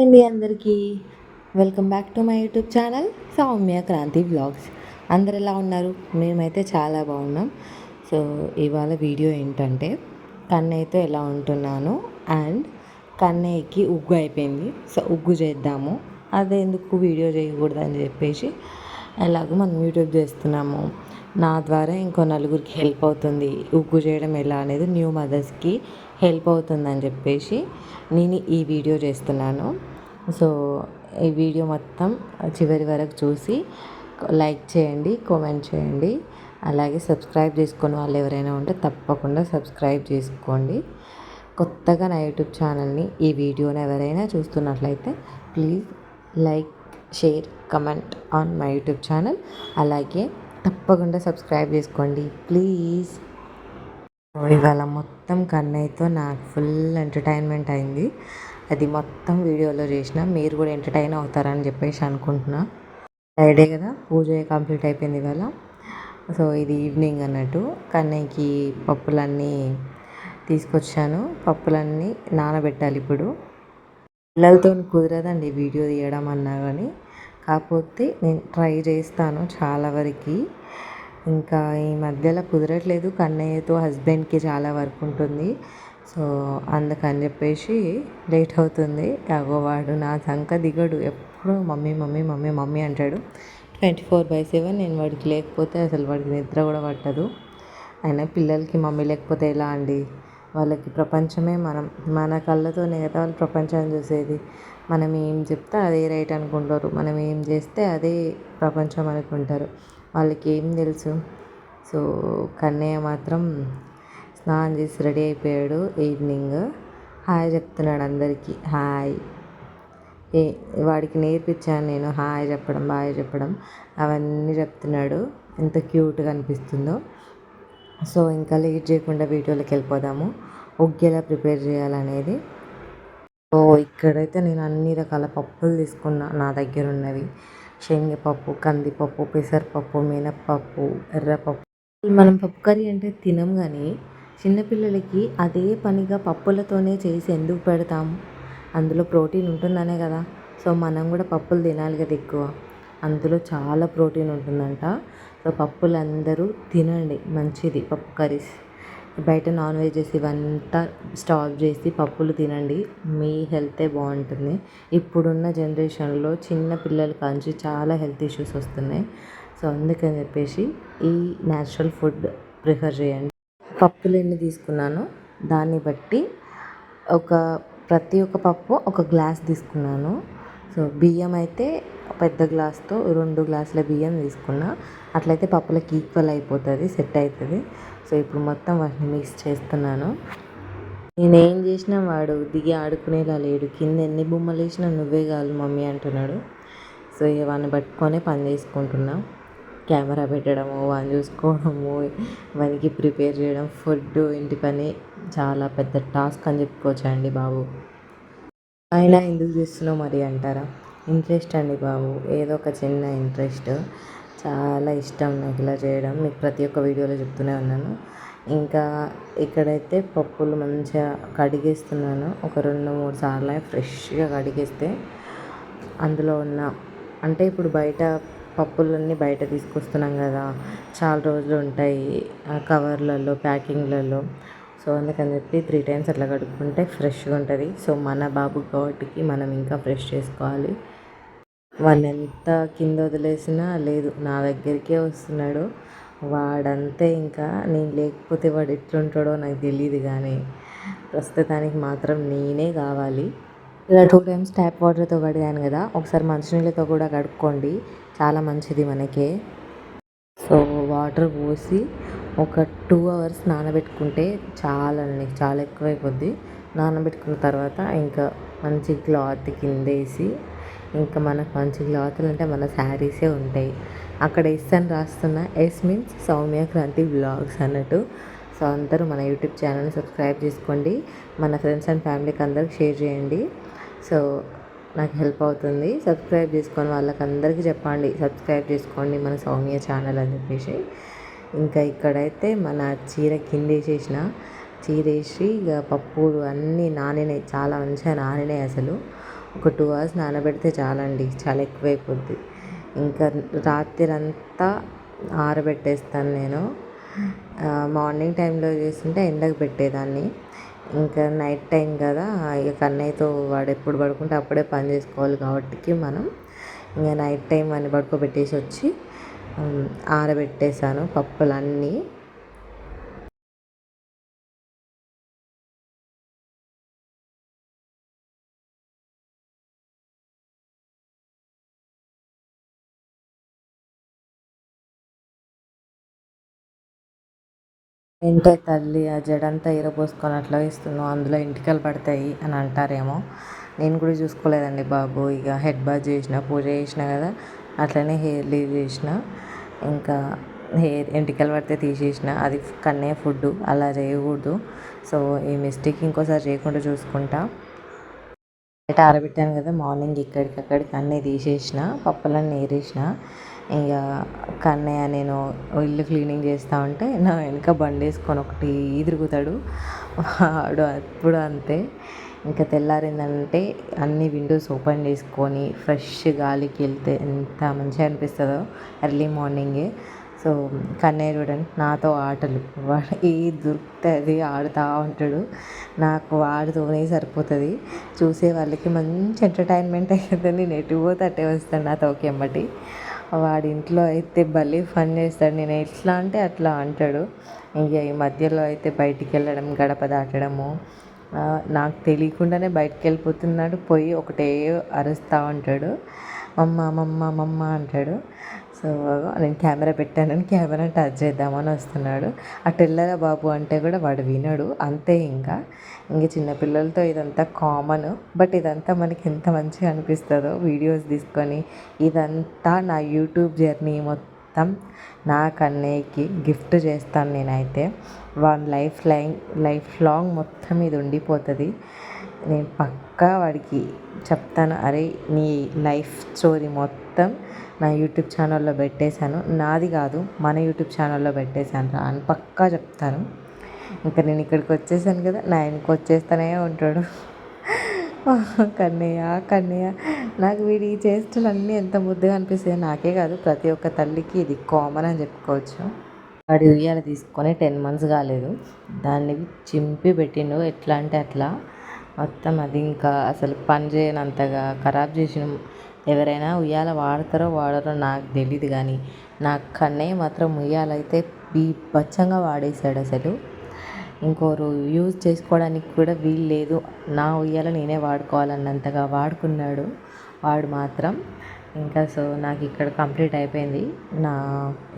అండి అందరికీ welcome back to my YouTube channel Soumya Kranthi blogs అందరు ఎలా ఉన్నారు? మేమైతే చాలా బాగున్నాం. సో ఇవాళ వీడియో ఏంటంటే కన్నయ్యతో ఎలా ఉంటున్నాను అండ్ కన్నయ్యకి ఉగ్గు అయిపోయింది. సో ఉగ్గు చేద్దాము. అదే ఎందుకు వీడియో చేయకూడదని చెప్పేసి ఎలాగో మనం యూట్యూబ్ చేస్తున్నాము. నా ద్వారా ఇంకో నలుగురికి హెల్ప్ అవుతుంది. ఉగ్గు చేయడం ఎలా అనేది న్యూ మదర్స్కి హెల్ప్ అవుతుందని చెప్పేసి నేను ఈ వీడియో చేస్తున్నాను. సో ఈ వీడియో మొత్తం చివరి వరకు చూసి లైక్ చేయండి కామెంట్ చేయండి. అలాగే సబ్స్క్రైబ్ చేసుకుని వాళ్ళు ఎవరైనా ఉంటే తప్పకుండా సబ్స్క్రైబ్ చేసుకోండి. కొత్తగా నా యూట్యూబ్ ఛానల్ని ఈ వీడియోని ఎవరైనా చూస్తున్నట్లయితే please like share comment on my YouTube channel. అలాగే తప్పకుండా సబ్స్క్రైబ్ చేసుకోండి. ప్లీజ్. ఇవాళ మొత్తం కన్నయ్యతో నాకు ఫుల్ ఎంటర్టైన్మెంట్ అయింది. అది మొత్తం వీడియోలో చేసిన మీరు కూడా ఎంటర్టైన్ అవుతారని చెప్పేసి అనుకుంటున్నా. ఫ్రైడే కదా పూజ కంప్లీట్ అయిపోయింది ఇవాళ. సో ఇది ఈవినింగ్ అన్నట్టు కన్నయ్యకి పప్పులన్నీ తీసుకొచ్చాను. పప్పులన్నీ నానబెట్టాలి ఇప్పుడు. పిల్లలతో కుదరదండి వీడియో తీయడం అన్నా కానీ కాకపోతే నేను ట్రై చేస్తాను చాలా వరకు. ఇంకా ఈ మధ్యలో కుదరట్లేదు. కన్నయ్యతో హస్బెండ్కి చాలా వర్క్ ఉంటుంది. సో అందుకని చెప్పేసి లేట్ అవుతుంది. వాడు నా సంక దిగడు. ఎప్పుడు మమ్మీ మమ్మీ మమ్మీ మమ్మీ అంటాడు. ట్వంటీ ఫోర్ బై సెవెన్ నేను వాడికి లేకపోతే అసలు వాడికి నిద్ర కూడా పట్టదు. అయినా పిల్లలకి మమ్మీ లేకపోతే ఎలా అండి? వాళ్ళకి ప్రపంచమే మనం మన కళ్ళతోనే కదా వాళ్ళు ప్రపంచాన్ని చూసేది. మనం ఏం చెప్తే అదే రైట్ అనుకుంటారు. మనం ఏం చేస్తే అదే ప్రపంచం అనుకుంటారు. వాళ్ళకి ఏం తెలుసు? సో కన్నయ్య మాత్రం స్నానం చేసి రెడీ అయిపోయాడు ఈవినింగ్. హాయ్ చెప్తున్నాడు అందరికీ. హాయ్. ఏ వాడికి నేర్పించాను నేను. హాయ్ చెప్పడం బాయ్ చెప్పడం అవన్నీ చెప్తున్నాడు. ఎంత క్యూట్గా అనిపిస్తుందో. సో ఇంకా లేట్ చేయకుండా వీడియోలోకి వెళ్ళిపోదాము. ఒగ్గేలా ప్రిపేర్ చేయాలనేది. సో ఇక్కడైతే నేను అన్ని రకాల పప్పులు తీసుకున్నా. నా దగ్గర ఉన్నవి. శనగపప్పు కందిపప్పు పెసరపప్పు మినప్పప్పు ఎర్రపప్పు. మనం పప్పు కర్రీ అంటే తినం కానీ చిన్నపిల్లలకి అదే పనిగా పప్పులతోనే చేసి ఎందుకు పెడతాము అందులో ప్రోటీన్ ఉంటుందనే కదా. సో మనం కూడా పప్పులు తినాలి కదా ఎక్కువ. అందులో చాలా ప్రోటీన్ ఉంటుందంట. సో పప్పులు అందరూ తినండి. మంచిది. పప్పు కర్రీస్. బయట నాన్ వెజెస్ ఇవంతా స్టాప్ చేసి పప్పులు తినండి. మీ హెల్తే బాగుంటుంది. ఇప్పుడున్న జనరేషన్లో చిన్న పిల్లల కాంచి చాలా హెల్త్ ఇష్యూస్ వస్తున్నాయి. సో అందుకని చెప్పేసి ఈ న్యాచురల్ ఫుడ్ ప్రిఫర్ చేయండి. పప్పులు ఎన్ని తీసుకున్నానో. దాన్ని బట్టి ఒక ప్రతి ఒక్క పప్పు ఒక గ్లాస్ తీసుకున్నాను. సో బియ్యం అయితే పెద్ద గ్లాస్తో రెండు గ్లాసుల బియ్యం తీసుకున్నా. అట్లయితే పప్పులకి ఈక్వల్ అయిపోతుంది సెట్ అవుతుంది సో ఇప్పుడు మొత్తం వాటిని మిక్స్ చేస్తున్నాను. నేనేం చేసినా వాడు దిగి ఆడుకునేలా లేడు. కింద ఎన్ని బొమ్మలు వేసినా నువ్వే కాదు మమ్మీ అంటున్నాడు. సో ఇక వాడిని పట్టుకొని పని చేసుకుంటున్నాను కెమెరా పెట్టడము వాడిని చూసుకోవడము వానికి ప్రిపేర్ చేయడం ఫుడ్ ఇంటి పని చాలా పెద్ద టాస్క్ అని చెప్పుకోవచ్చండి బాబు. అయినా ఎందుకు చేస్తున్నావు మరి అంటారా? ఇంట్రెస్ట్ అండి బాబు. ఏదో ఒక చిన్న ఇంట్రెస్ట్. చాలా ఇష్టం నాకు ఇలా చేయడం. మీకు ప్రతి ఒక్క వీడియోలో చెప్తూనే ఉన్నాను. ఇంకా ఇక్కడైతే పప్పులు మంచిగా కడిగేస్తున్నాను. ఒక రెండు మూడు సార్లు ఫ్రెష్గా కడిగేస్తే అందులో ఉన్న అంటే ఇప్పుడు బయట పప్పులన్నీ బయట తీసుకొస్తున్నాం కదా చాలా రోజులు ఉంటాయి కవర్లలో ప్యాకింగ్లలో. సో అందుకని చెప్పి త్రీ టైమ్స్ అట్లా కడుక్కుంటే ఫ్రెష్గా ఉంటుంది. సో మన బాబు కాబట్టికి మనం ఇంకా ఫ్రెష్ చేసుకోవాలి. వాళ్ళు ఎంత కింద వదిలేసినా లేదు నా దగ్గరికే వస్తున్నాడు. వాడంతే ఇంకా నేను లేకపోతే వాడు ఎట్లుంటాడో నాకు తెలియదు కానీ ప్రస్తుతానికి మాత్రం నేనే కావాలి. ఇలా టూ టైమ్స్ ట్యాప్ వాటర్తో కడిగాను కదా ఒకసారి మంచినీళ్ళతో కూడా కడుక్కోండి. చాలా మంచిది మనకి. సో వాటర్ పోసి ఒక టూ అవర్స్ నానబెట్టుకుంటే చాలా చాలా ఎక్కువైపోద్ది. నానబెట్టుకున్న తర్వాత ఇంకా మంచి క్లాత్ కిందేసి ఇంకా మనకు మంచి క్లాత్లు అంటే మన శారీసే ఉంటాయి. అక్కడ ఎస్ అని రాస్తున్న S means Soumya Kranthi blogs అన్నట్టు. సో అందరూ మన యూట్యూబ్ ఛానల్ని సబ్స్క్రైబ్ చేసుకోండి. మన ఫ్రెండ్స్ అండ్ ఫ్యామిలీకి అందరికి షేర్ చేయండి. సో నాకు హెల్ప్ అవుతుంది. సబ్స్క్రైబ్ చేసుకొని వాళ్ళకి అందరికీ చెప్పండి. సబ్స్క్రైబ్ చేసుకోండి మన సౌమ్య ఛానల్ అని చెప్పేసి. ఇంకా ఇక్కడైతే మన చీర కిందేసేసిన చీర వేసి ఇక పప్పులు అన్నీ నానినాయి చాలా మంచిగా నానినాయి అసలు. ఒక టూ అవర్స్ నానబెడితే చాలండి. చాలా ఎక్కువైపోద్ది. ఇంకా రాత్రి అంతా ఆరబెట్టేస్తాను నేను. మార్నింగ్ టైంలో చేస్తుంటే ఎండకు పెట్టేదాన్ని. ఇంకా నైట్ టైం కదా ఇక కన్నయ్యతో వాడు ఎప్పుడు పడుకుంటే అప్పుడే పని చేసుకోవాలి కాబట్టి మనం ఇంకా నైట్ టైం అని పడుకోబెట్టేసి వచ్చి ఆరబెట్టేసాను పప్పులన్నీ. ఏంటే తల్లి ఆ జడంతా ఈరపోసుకొని అట్లా ఇస్తున్నావు అందులో ఇంటికలు పడతాయి అని అంటారేమో. నేను కూడా చూసుకోలేదండి బాబు. ఇక హెడ్ బాత్ చేసిన పూజ చేసిన కదా అట్లనే హెయిర్ లీవ్ చేసిన ఇంకా హెయిర్ ఎంటికలు పడితే తీసేసిన అది కన్నే ఫుడ్ అలా చేయకూడదు. సో ఈ మిస్టేక్ ఇంకోసారి చేయకుండా చూసుకుంటా. బయట ఆరబెట్టాను కదా మార్నింగ్ ఇక్కడికి అక్కడికి అన్నీ తీసేసిన పప్పులన్నీ ఏరేసిన ఇక కన్నయ్య నేను ఇల్లు క్లీనింగ్ చేస్తూ ఉంటే నా వెనక బండి వేసుకొని ఒకటి తిరుగుతాడు వాడు అప్పుడు అంతే. ఇంకా తెల్లారిందంటే అన్ని విండోస్ ఓపెన్ చేసుకొని ఫ్రెష్ గాలికి వెళ్తే ఎంత మంచిగా అనిపిస్తుందో ఎర్లీ మార్నింగే. సో కన్నయ్య చూడండి నాతో ఆటలు. వాడు ఏ దొరికితే అది ఆడుతూ ఉంటాడు. నాకు వాడితోనే సరిపోతుంది. చూసే వాళ్ళకి మంచి ఎంటర్టైన్మెంట్ అవుతుంది నేను ఎటు పోతే అట్టే వస్తాను నాతో ఎమ్మటి. వాడి ఇంట్లో అయితే భలే ఫన్ చేస్తాడు. నేను ఎట్లా అంటే అట్లా అంటాడు. ఇంక ఈ మధ్యలో అయితే బయటికి వెళ్ళడం గడప దాటడము నాకు తెలియకుండానే బయటికి వెళ్ళిపోతున్నాడు. పోయి ఒకటే అరుస్తూ ఉంటాడు. మమ్మ మమ్మ మమ్మ అంటాడు. సో నేను కెమెరా పెట్టానని కెమెరా టచ్ చేద్దామని వస్తున్నాడు. ఆ టెల్లరా బాబు అంటే కూడా వాడు వినడు. అంతే ఇంకా. ఇంక చిన్నపిల్లలతో ఇదంతా కామన్ బట్ ఇదంతా మనకి ఎంత మంచిగా అనిపిస్తుందో వీడియోస్ తీసుకొని ఇదంతా నా యూట్యూబ్ జర్నీ మొత్తం నా కన్నయ్యకి గిఫ్ట్ చేస్తాను నేనైతే. వాడి లైఫ్ లైన్ లైఫ్ లాంగ్ మొత్తం ఇది ఉండిపోతుంది. నేను పక్కా వాడికి చెప్తాను అరే నీ లైఫ్ స్టోరీ మొత్తం నా యూట్యూబ్ ఛానల్లో పెట్టేశాను. నాది కాదు మన యూట్యూబ్ ఛానల్లో పెట్టేశాను రా అని పక్కా చెప్తాను. ఇంకా నేను ఇక్కడికి వచ్చేసాను కదా నా ఆయనకు వచ్చేస్తూనే ఉంటాడు. కన్నయ్య కన్నయ్య నాకు వీడి చేష్టలు అన్నీ ఎంత ముద్దుగా అనిపిస్తుంది నాకే కాదు ప్రతి ఒక్క తల్లికి ఇది కామన్ అని చెప్పుకోవచ్చు. వాడి ఉయ్యాల తీసుకొని టెన్ మంత్స్ కాలేదు. దాన్ని చింపి పెట్టిండు. ఎట్లా అంటే అట్లా. మొత్తం అది ఇంకా అసలు పని చేయనంతగా ఖరాబ్ చేసిన ఎవరైనా ఉయ్యాల వాడతారో వాడరో నాకు తెలియదు కానీ నా కన్నయ్య మాత్రం ఉయ్యాలైతే బీభత్సంగా వాడేశాడు అసలు. ఇంకోరు యూజ్ చేసుకోవడానికి కూడా వీలు లేదు. నా ఉయ్యాల నేనే వాడుకోవాలన్నంతగా వాడుకున్నాడు. వాడు మాత్రం. ఇంకా సో నాకు ఇక్కడ కంప్లీట్ అయిపోయింది. నా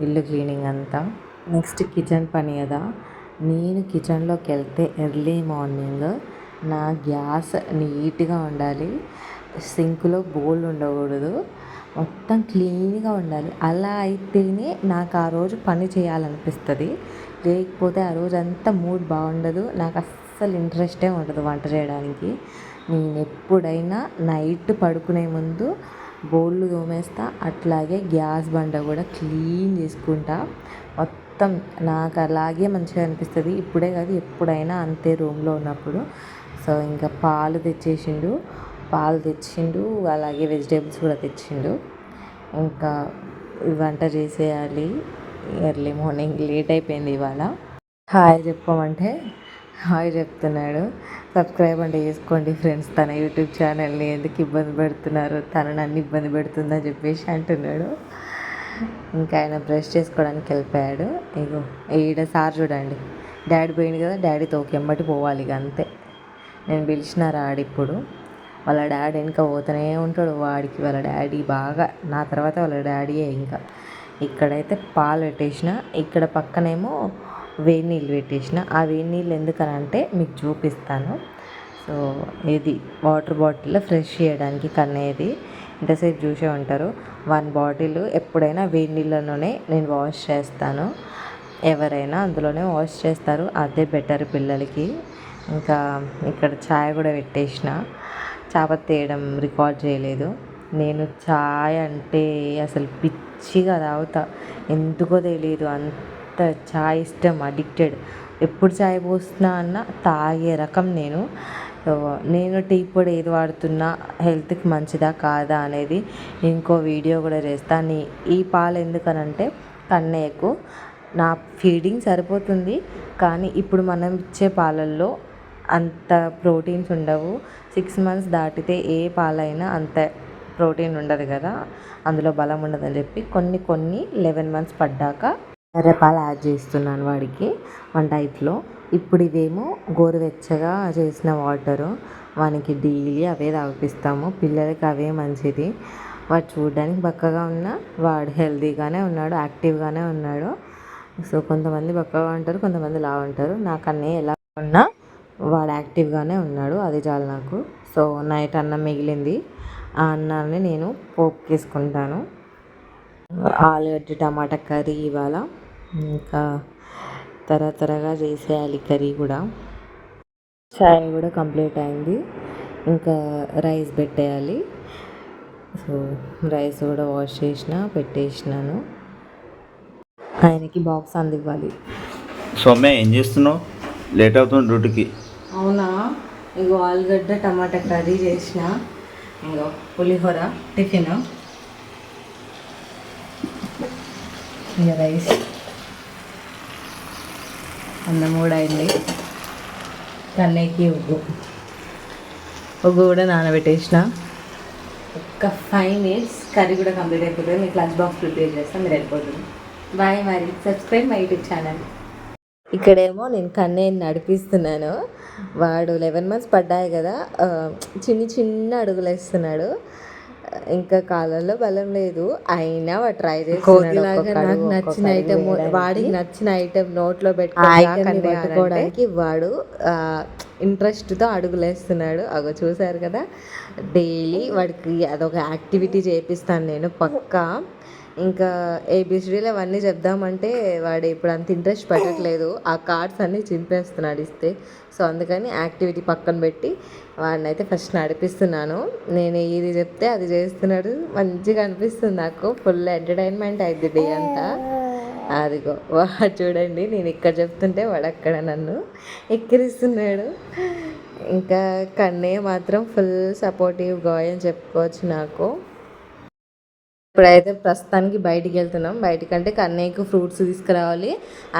ఇల్లు క్లీనింగ్ అంతా. నెక్స్ట్ కిచెన్ పని కదా. నేను కిచెన్లోకి వెళ్తే ఎర్లీ మార్నింగ్ నా గ్యాస్ నీట్గా ఉండాలి. సింక్లో బోల్ ఉండకూడదు. మొత్తం క్లీన్గా ఉండాలి. అలా అయితేనే నాకు ఆ రోజు పని చేయాలనిపిస్తుంది. లేకపోతే ఆ రోజు అంతా మూడ్ బాగుండదు. నాకు అస్సలు ఇంట్రెస్టే ఉండదు వంట చేయడానికి. నేను ఎప్పుడైనా నైట్ పడుకునే ముందు బోళ్ళు తోమేస్తా. అట్లాగే గ్యాస్ బండ కూడా క్లీన్ చేసుకుంటా. మొత్తం నాకు అలాగే మంచిగా అనిపిస్తుంది. ఇప్పుడే కాదు ఎప్పుడైనా అంతే రూమ్లో ఉన్నప్పుడు. సో ఇంకా పాలు తెచ్చేసిండు. పాలు తెచ్చిండు అలాగే వెజిటేబుల్స్ కూడా తెచ్చిండు. ఇంకా వంట చేసేయాలి. ఎర్లీ మార్నింగ్ లేట్ అయిపోయింది ఇవాళ. హాయ్ చెప్పమంటే హాయ్ చెప్తున్నాడు. సబ్స్క్రైబ్ అంటే చేసుకోండి ఫ్రెండ్స్ తన యూట్యూబ్ ఛానల్ని ఎందుకు ఇబ్బంది పెడుతున్నారు తన నన్ను ఇబ్బంది పెడుతుందని చెప్పేసి అంటున్నాడు. ఇంకా ఆయన బ్రష్ చేసుకోవడానికి వెళ్ళిపోయాడు. ఇగో ఈడ సార్ చూడండి. డాడీ పోయింది కదా డాడీ తోకెమ్మటి పోవాలి ఇక అంతే. నేను పిలిచిన రాడిప్పుడు వాళ్ళ డాడీ వెనక పోతూనే ఉంటాడు. వాడికి వాళ్ళ డాడీ బాగా నా తర్వాత వాళ్ళ డాడీయే ఇంకా. ఇక్కడైతే పాలు పెట్టేసిన ఇక్కడ పక్కనేమో వేడి నీళ్ళు పెట్టేసిన. ఆ వేడి నీళ్ళు ఎందుకనంటే మీకు చూపిస్తాను. సో ఇది వాటర్ బాటిల్ ఫ్రెష్ చేయడానికి కన్నేది ఇంతసేపు చూసే ఉంటారు. వన్ బాటిల్ ఎప్పుడైనా వేడి నీళ్ళలోనే నేను వాష్ చేస్తాను. ఎవరైనా అందులోనే వాష్ చేస్తారు. అదే బెటర్ పిల్లలకి. ఇంకా ఇక్కడ ఛాయ్ కూడా పెట్టేసిన. చాపత్ తీయడం రికార్డ్ చేయలేదు. నేను చాయ్ అంటే అసలు పిచ్చిగా తాగుతా. ఎందుకో తెలియదు అంత చాయ్ ఇష్టం అడిక్టెడ్ ఎప్పుడు చాయ్ పోస్తున్నా అన్న తాగే రకం నేను. నేను టీ పొడి ఏది వాడుతున్నా హెల్త్కి మంచిదా కాదా అనేది ఇంకో వీడియో కూడా చేస్తాను ఈ పాలు ఎందుకనంటే కన్నయ్యకు నా ఫీడింగ్ సరిపోతుంది. కానీ ఇప్పుడు మనం ఇచ్చే పాలల్లో అంత ప్రోటీన్స్ ఉండవు. సిక్స్ మంత్స్ దాటితే ఏ పాలైనా అంత ప్రోటీన్ ఉండదు కదా అందులో బలం ఉండదని చెప్పి కొన్ని కొన్ని లెవెన్ మంత్స్ పడ్డాక ఎర్రపాలు యాడ్ చేస్తున్నాను వాడికి వన్ డైట్లో ఇప్పుడు ఇవేమో గోరువెచ్చగా చేసిన వాటరు వానికి డైలీ అవే తాగిపిస్తాము. పిల్లలకి అవే మంచిది. వాడు చూడడానికి బక్కగా ఉన్నా వాడు హెల్తీగానే ఉన్నాడు యాక్టివ్గానే ఉన్నాడు. సో కొంతమంది బక్కగా ఉంటారు కొంతమంది లా ఉంటారు నాకు అన్నీ ఎలా ఉన్నా వాడు యాక్టివ్గానే ఉన్నాడు అది చాలు నాకు. సో నైట్ అన్నం మిగిలింది. ఆ అన్నాన్ని నేను పోపుకేసుకుంటాను ఆలుగడ్డ టమాటా కర్రీ ఇవాళ. ఇంకా త్వర త్వరగా చేసేయాలి కర్రీ కూడా. చాయ్ కూడా కంప్లీట్ అయింది. ఇంకా రైస్ పెట్టేయాలి. సో రైస్ కూడా వాష్ చేసిన పెట్టేసినాను. ఆయనకి బాక్స్ అందివ్వాలి. సౌమ్య ఏం చేస్తున్నావు? లేట్ అవుతుంది డ్యూటీకి. అవునా? ఇంకో ఆలుగడ్డ టమాటా కర్రీ చేసిన. ఇంకో పులిహోర టిఫిన్. ఇక రైస్. అన్నం కూడా అయింది. కన్నయ్యకి ఉగ్గు ఉగ్గు కూడా నానబెట్టేసిన. ఒక్క ఫైవ్ మినిట్స్ కర్రీ కూడా కంప్లీట్ అయిపోతుంది. మీకు లంచ్ బాక్స్ ప్రిపేర్ చేస్తాను మీరు వెళ్ళిపోతుంది. బాయ్ మరి. సబ్స్క్రైబ్ మై యూట్యూబ్ ఛానల్ ఇక్కడేమో నేను కన్నయ్యని నడిపిస్తున్నాను. వాడు లెవెన్ మంత్స్ పడ్డాయి కదా చిన్ని చిన్న అడుగులు వేస్తున్నాడు ఇంకా కాలంలో బలం లేదు. అయినా వాడు ట్రై చేస్తున్నాడు నాకు నచ్చిన ఐటమ్ వాడికి నచ్చిన ఐటమ్ నోట్లో పెట్టుకోవడానికి పట్టుకోవడానికి వాడు ఇంట్రెస్ట్తో అడుగులు వేస్తున్నాడు అగో చూసారు కదా? డైలీ వాడికి అదొక యాక్టివిటీ చేపిస్తాను నేను పక్కా. ఇంకా ఏబిసిడీలు అవన్నీ చెప్దామంటే వాడు ఇప్పుడు అంత ఇంట్రెస్ట్ పెట్టట్లేదు. ఆ కార్డ్స్ అన్నీ చింపేస్తున్నాడు ఇస్తే. సో అందుకని యాక్టివిటీ పక్కన పెట్టి వాడిని అయితే ఫస్ట్ నడిపిస్తున్నాను. నేను ఇది చెప్తే అది చేస్తున్నాడు. మంచిగా అనిపిస్తుంది నాకు. ఫుల్ ఎంటర్టైన్మెంట్ అయింది డే అంతా. అదిగో వాడు చూడండి నేను ఇక్కడ చెప్తుంటే వాడు అక్కడ నన్ను ఎక్కిరిస్తున్నాడు. ఇంకా కన్నయ్య మాత్రం ఫుల్ సపోర్టివ్ గాయ్ అని చెప్పుకోవచ్చు నాకు. ఇప్పుడైతే ప్రస్తుతానికి బయటికి వెళ్తున్నాం. బయటకంటే కన్నయ్యకు ఫ్రూట్స్ తీసుకురావాలి.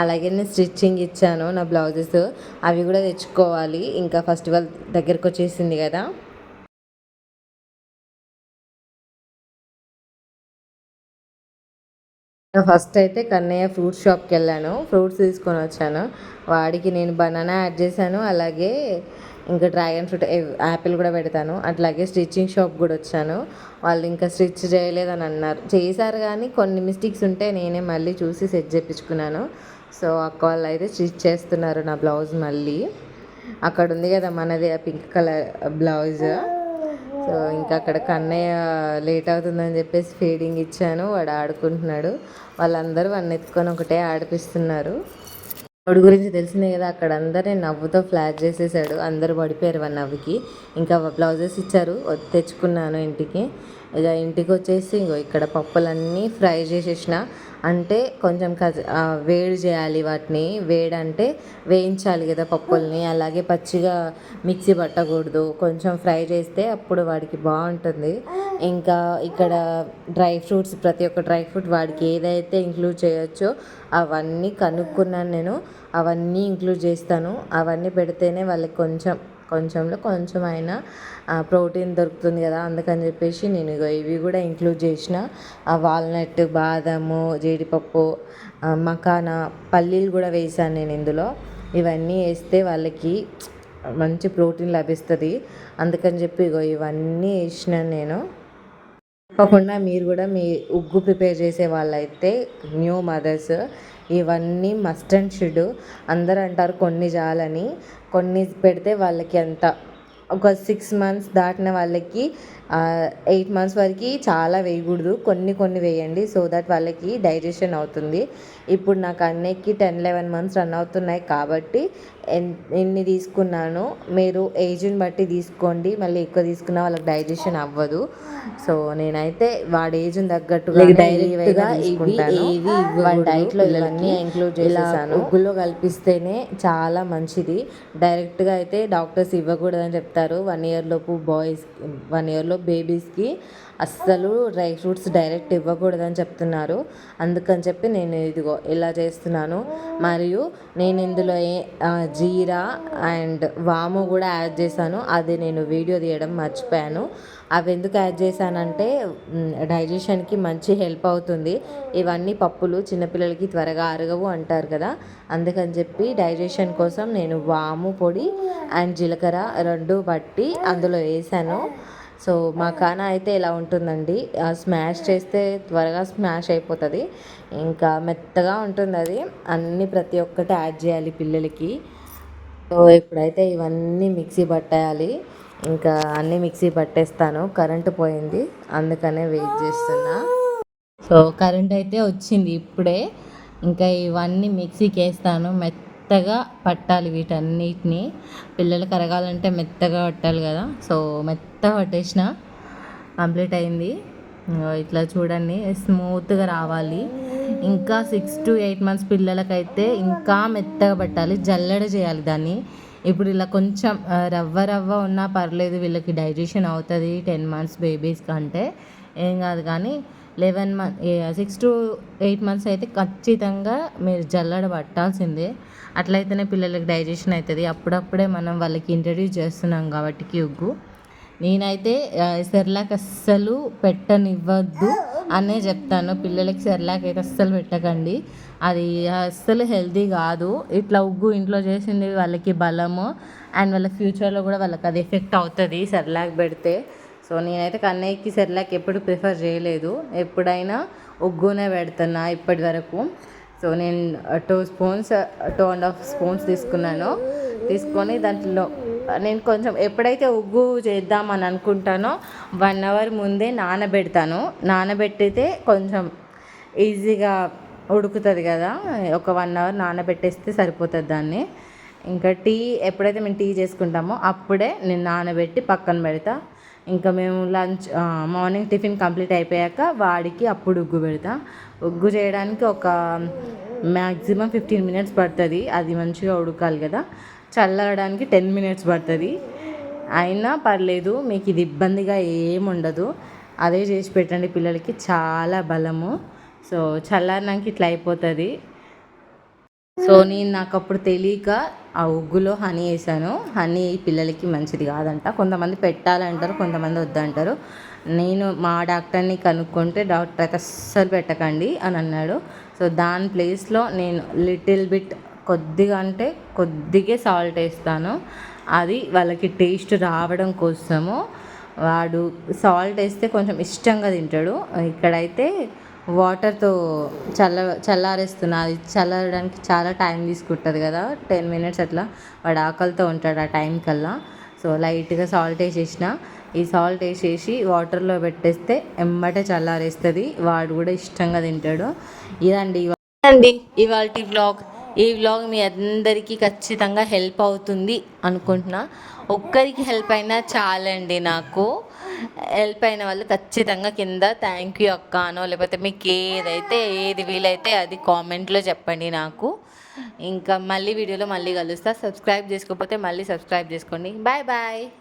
అలాగే నేను స్టిచ్చింగ్ ఇచ్చాను నా బ్లౌజెస్. అవి కూడా తెచ్చుకోవాలి. ఇంకా ఫెస్టివల్ దగ్గరకు వచ్చేసింది కదా. ఫస్ట్ అయితే కన్నయ్య ఫ్రూట్ షాప్కి వెళ్ళాను. ఫ్రూట్స్ తీసుకొని వచ్చాను. వాడికి నేను బనానా యాడ్ చేశాను. అలాగే ఇంకా డ్రాగన్ ఫ్రూట్ యాపిల్ కూడా పెడతాను. అట్లాగే స్టిచ్చింగ్ షాప్ కూడా వచ్చాను. వాళ్ళు ఇంకా స్టిచ్ చేయలేదని అన్నారు. చేశారు కానీ కొన్ని మిస్టేక్స్ ఉంటే నేనే మళ్ళీ చూసి సెట్ చేయించుకున్నాను సో అక్క వాళ్ళు అయితే స్టిచ్ చేస్తున్నారు నా బ్లౌజ్ మళ్ళీ. అక్కడ ఉంది కదా మనది ఆ పింక్ కలర్ బ్లౌజ్. సో ఇంకా అక్కడ కన్నయ్య లేట్ అవుతుందని చెప్పేసి ఫీడింగ్ ఇచ్చాను. వాడు ఆడుకుంటున్నాడు. వాళ్ళందరూ వాడిని ఎత్తుకొని ఒకటే ఆడిపిస్తున్నారు. వాడి గురించి తెలిసిందే కదా అక్కడ అందరినీ నవ్వుతో ఫ్లాట్ చేసేసాడు. అందరూ పడిపోయారు వాడి నవ్వుకి. ఇంకా బ్లౌజెస్ ఇచ్చారు తెచ్చుకున్నాను ఇంటికి. ఇక ఇంటికి వచ్చేసి ఇంకో ఇక్కడ పప్పులన్నీ ఫ్రై చేసేసిన. అంటే కొంచెం కజ వేడి చేయాలి వాటిని. వేడి అంటే వేయించాలి కదా పప్పుల్ని. అలాగే పచ్చిగా మిక్సీ పట్టకూడదు. కొంచెం ఫ్రై చేస్తే అప్పుడు వాడికి బాగుంటుంది. ఇంకా ఇక్కడ డ్రై ఫ్రూట్స్ ప్రతి ఒక్క డ్రై ఫ్రూట్ వాడికి ఏదైతే ఇంక్లూడ్ చేయొచ్చో అవన్నీ కనుక్కున్నాను నేను. అవన్నీ ఇంక్లూడ్ చేస్తాను. అవన్నీ పెడితేనే వాళ్ళకి కొంచెం కొంచెంలో కొంచెం అయినా ప్రోటీన్ దొరుకుతుంది కదా అందుకని చెప్పేసి నేను ఇగో ఇవి కూడా ఇంక్లూడ్ చేసిన. వాల్నట్ బాదము జీడిపప్పు మకానా పల్లీలు కూడా వేసాను నేను ఇందులో. ఇవన్నీ వేస్తే వాళ్ళకి మంచి ప్రోటీన్ లభిస్తుంది. అందుకని చెప్పి ఇగో ఇవన్నీ వేసినాను నేను. తప్పకుండా మీరు కూడా మీ ఉగ్గు ప్రిపేర్ చేసే వాళ్ళైతే న్యూ మదర్స్ ఇవన్నీ మస్ట్ అండ్ షుడ్ అందరూ అంటారు కొన్ని చాలని కొన్ని పెడితే వాళ్ళకి అంత. ఒక సిక్స్ మంత్స్ దాటిన వాళ్ళకి ఎయిట్ మంత్స్ వరకు చాలా వేయకూడదు. కొన్ని కొన్ని వేయండి సో దట్ వాళ్ళకి డైజెషన్ అవుతుంది. ఇప్పుడు నాకు అన్నయ్యకి టెన్ లెవెన్ మంత్స్ రన్ అవుతున్నాయి కాబట్టి ఎన్- ఎన్ని తీసుకున్నాను మీరు ఏజ్ని బట్టి తీసుకోండి. మళ్ళీ ఎక్కువ తీసుకున్న వాళ్ళకి డైజెషన్ అవ్వదు. సో నేనైతే వాడి ఏజ్ని తగ్గట్టుగా డైట్లో ఇవన్నీ ఇంక్లూడ్ చేసేసాను. ఉగ్గులో కలిపిస్తేనే చాలా మంచిది. డైరెక్ట్గా అయితే డాక్టర్స్ ఇవ్వకూడదని చెప్తారు. వన్ ఇయర్ లోపు బాయ్స్ వన్ ఇయర్లో బేబీస్కి అస్సలు డ్రై ఫ్రూట్స్ డైరెక్ట్ ఇవ్వకూడదని చెప్తున్నారు. అందుకని చెప్పి నేను ఇదిగో ఇలా చేస్తున్నాను. మరియు నేను ఇందులో ఏ- జీరా అండ్ వాము కూడా యాడ్ చేశాను. అది నేను వీడియో తీయడం మర్చిపోయాను. అవి ఎందుకు యాడ్ చేశానంటే డైజెషన్కి మంచి హెల్ప్ అవుతుంది. ఇవన్నీ పప్పులు చిన్నపిల్లలకి త్వరగా అరగవు అంటారు కదా. అందుకని చెప్పి డైజెషన్ కోసం నేను వాము పొడి అండ్ జీలకర్ర రెండు పట్టి అందులో వేసాను. సో మా కానా అయితే ఇలా ఉంటుందండి. స్మాష్ చేస్తే త్వరగా స్మాష్ అయిపోతుంది. ఇంకా మెత్తగా ఉంటుంది అది. అన్నీ ప్రతి ఒక్కటి యాడ్ చేయాలి పిల్లలకి. సో ఇప్పుడైతే ఇవన్నీ మిక్సీ పట్టేయాలి. ఇంకా అన్నీ మిక్సీ పట్టేస్తాను. కరెంటు పోయింది. అందుకనే వెయిట్ చేస్తున్నా. సో కరెంట్ అయితే వచ్చింది ఇప్పుడే. ఇంకా ఇవన్నీ మిక్సీకి వేస్తాను. మెత్తగా పట్టాలి వీటన్నిటిని. పిల్లలు కరగాలంటే మెత్తగా పట్టాలి కదా. సో మెత్త మొత్తం పట్టేసిన. కంప్లీట్ అయింది. ఇట్లా చూడండి స్మూత్గా రావాలి. ఇంకా సిక్స్ టు ఎయిట్ మంత్స్ పిల్లలకైతే ఇంకా మెత్తగా పట్టాలి జల్లెడ చేయాలి దాన్ని. ఇప్పుడు ఇలా కొంచెం రవ్వ రవ్వ ఉన్నా పర్లేదు వీళ్ళకి డైజెషన్ అవుతుంది టెన్ మంత్స్ బేబీస్ కంటే. ఏం కాదు కానీ eleven month six to eight months అయితే ఖచ్చితంగా మీరు జల్లడ పట్టాల్సిందే. అట్లయితేనే పిల్లలకి డైజెషన్ అవుతుంది అప్పుడప్పుడే మనం వాళ్ళకి ఇంట్రడ్యూస్ చేస్తున్నాం కాబట్టి ఉగ్గు నేనైతే సెర్లాక్ అస్సలు పెట్టనివ్వద్దు అనే చెప్తాను. పిల్లలకి సెర్లాక్ అయితే అస్సలు పెట్టకండి. అది అస్సలు హెల్తీ కాదు. ఇట్లా ఉగ్గు ఇంట్లో చేసింది వాళ్ళకి బలము. అండ్ వాళ్ళ ఫ్యూచర్లో కూడా వాళ్ళకి అది ఎఫెక్ట్ అవుతుంది సెర్లాక్ పెడితే. సో నేనైతే కన్నయ్యకి సెర్లాక్ ఎప్పుడు ప్రిఫర్ చేయలేదు. ఎప్పుడైనా ఉగ్గునే పెడుతున్నా ఇప్పటి వరకు. సో నేను two spoons two and half spoons తీసుకున్నాను. తీసుకొని దాంట్లో నేను కొంచెం ఎప్పుడైతే ఉగ్గు చేద్దామని అనుకుంటానో వన్ అవర్ ముందే నానబెడతాను. నానబెట్టితే కొంచెం ఈజీగా ఉడుకుతుంది కదా ఒక వన్ అవర్ నానబెట్టేస్తే సరిపోతుంది దాన్ని. ఇంకా టీ ఎప్పుడైతే మేము టీ చేసుకుంటామో అప్పుడే నేను నానబెట్టి పక్కన పెడతా. ఇంకా మేము లంచ్ మార్నింగ్ టిఫిన్ కంప్లీట్ అయిపోయాక వాడికి అప్పుడు ఉగ్గు పెడతా. ఉగ్గు చేయడానికి ఒక మ్యాక్సిమం ఫిఫ్టీన్ మినిట్స్ పడుతుంది. అది మంచిగా ఉడకాలి కదా. చల్లడానికి టెన్ మినిట్స్ పడుతుంది. అయినా పర్లేదు మీకు ఇది ఇబ్బందిగా ఏముండదు అదే చేసి పెట్టండి పిల్లలకి చాలా బలము. సో చల్లారినాక ఇట్లా అయిపోతుంది. సో నేను నాకు అప్పుడు తెలియక ఆ ఉగ్గులో హనీ వేసాను. హనీ పిల్లలకి మంచిది కాదంట. కొంతమంది పెట్టాలంటారు కొంతమంది వద్దంటారు. నేను మా డాక్టర్ని కనుక్కుంటే డాక్టర్ అయితే అస్సలు పెట్టకండి అని అన్నాడు. సో దాని ప్లేస్లో నేను లిటిల్ బిట్ కొద్దిగా అంటే కొద్దిగా సాల్ట్ వేస్తాను. అది వాళ్ళకి టేస్ట్ రావడం కోసము వాడు సాల్ట్ వేస్తే కొంచెం ఇష్టంగా తింటాడు. ఇక్కడైతే వాటర్తో చల్ల చల్లారేస్తున్నా అది చల్లారడానికి చాలా టైం తీసుకుంటుంది కదా. టెన్ మినిట్స్ అట్లా వాడు ఆకలితో ఉంటాడు ఆ టైం కల్లా. సో లైట్గా సాల్ట్ వేసేసిన. ఈ సాల్ట్ వేసేసి వాటర్లో పెట్టేస్తే ఎమ్మటే చల్లారేస్తుంది. వాడు కూడా ఇష్టంగా తింటాడు. ఇదండి అండి. ఇవాళ వ్లాగ్ ఈ వ్లాగ్ మీ అందరికీ ఖచ్చితంగా హెల్ప్ అవుతుంది అనుకుంటున్నా. ఒక్కరికి హెల్ప్ అయినా చాలండి నాకు. హెల్ప్ అయిన వాళ్ళు ఖచ్చితంగా కింద థ్యాంక్ యూ అక్క అనో లేకపోతే మీకు ఏదైతే ఏది వీలైతే అది కామెంట్లో చెప్పండి నాకు. ఇంకా మళ్ళీ వీడియోలో మళ్ళీ కలుస్తా. సబ్స్క్రైబ్ చేసుకోకపోతే మళ్ళీ సబ్స్క్రైబ్ చేసుకోండి. Bye bye